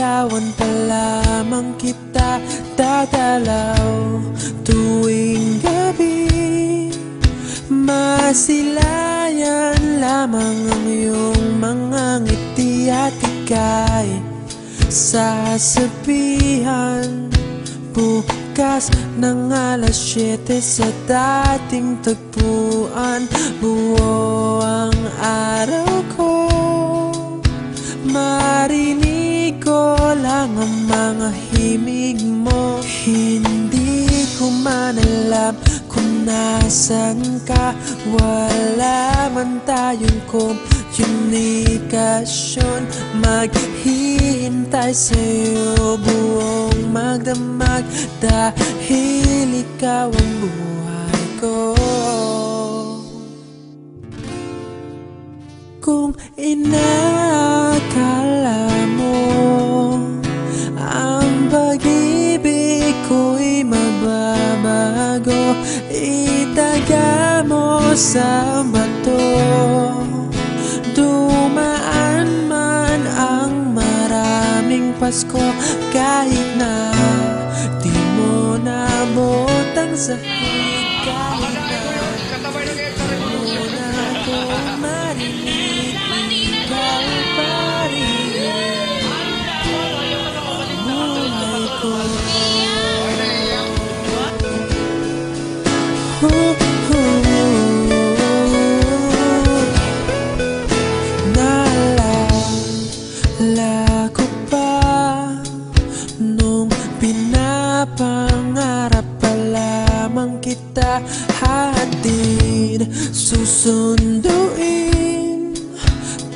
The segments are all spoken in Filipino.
Liligawan pa lamang kita Dadalaw tuwing gabi. Masilayan lamang ang iyong mga ngiti at ika'y. Sasabihan Bukas ng alas 7 sa dating tagpuan Buo ang araw ko mga himig mo. Hindi ko man alam kung nasan ka. Wala man tayong komunikasyon. Maghihintay sa'yo buong magdamag. Dahil ikaw ang buhay ko. Kung inakala Itaga mo sa bato. Dumaan man ang maraming Pasko Kahit na di mo nabotang sahig Kahit na di mo na marinig pinapangarap pa lamang kita Hatid susunduin.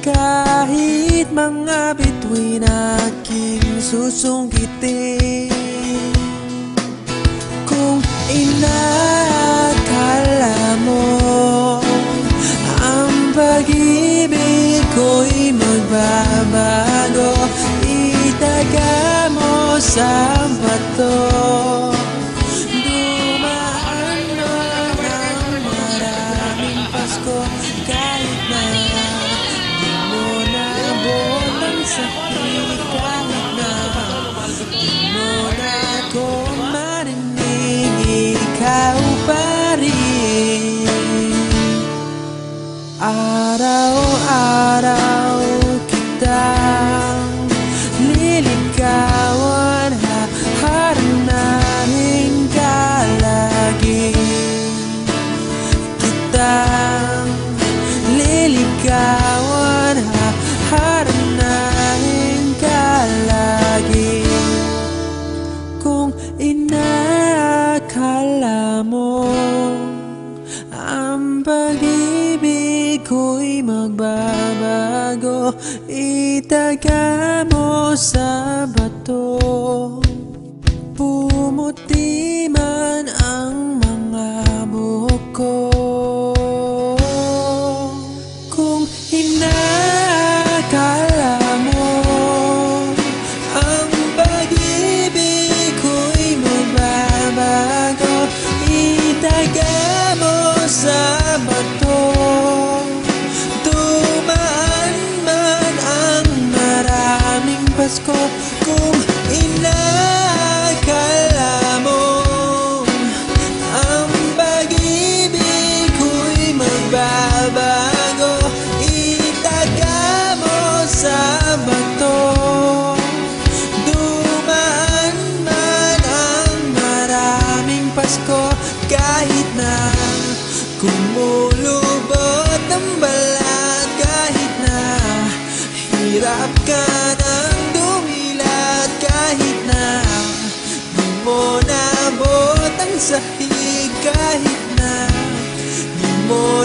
Kahit mga bituin aking susungkitin sa bato. Dumaan man ang maraming Pasko Kahit na di mo nabot ang sakit Kahit na di mo na ako marinig Ikaw pa rin. Araw-araw magbabago Itaga mo sa bato sahig Kahit na di mo